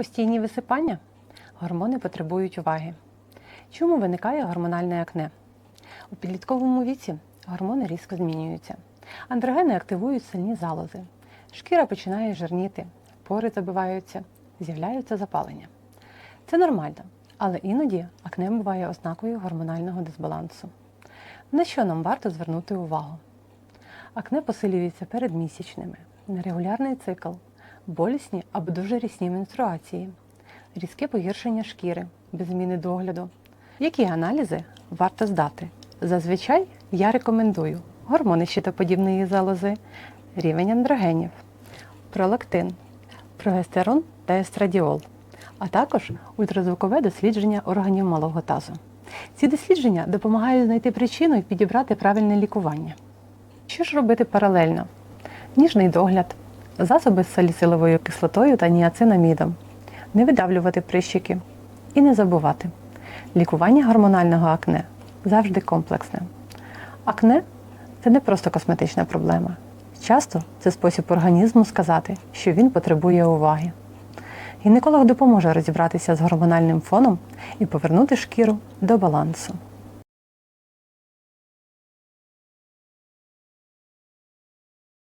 Постійні висипання гормони потребують уваги. Чому виникає гормональне акне? У підлітковому віці гормони різко змінюються. Андрогени активують сильні залози. Шкіра починає жирніти, пори забиваються, з'являються запалення. Це нормально, але іноді акне буває ознакою гормонального дисбалансу. На що нам варто звернути увагу? Акне посилюється перед місячними, нерегулярний цикл, болісні або дуже рісні менструації, різке погіршення шкіри без зміни догляду. Які аналізи варто здати? Зазвичай я рекомендую гормони щитоподібної залози, рівень андрогенів, пролактин, прогестерон та естрадіол, а також ультразвукове дослідження органів малого тазу. Ці дослідження допомагають знайти причину і підібрати правильне лікування. Що ж робити паралельно? Ніжний догляд, засоби з саліциловою кислотою та ніацинамідом, не видавлювати прищики і не забувати. Лікування гормонального акне завжди комплексне. Акне це не просто косметична проблема. Часто це спосіб організму сказати, що він потребує уваги. Гінеколог допоможе розібратися з гормональним фоном і повернути шкіру до балансу.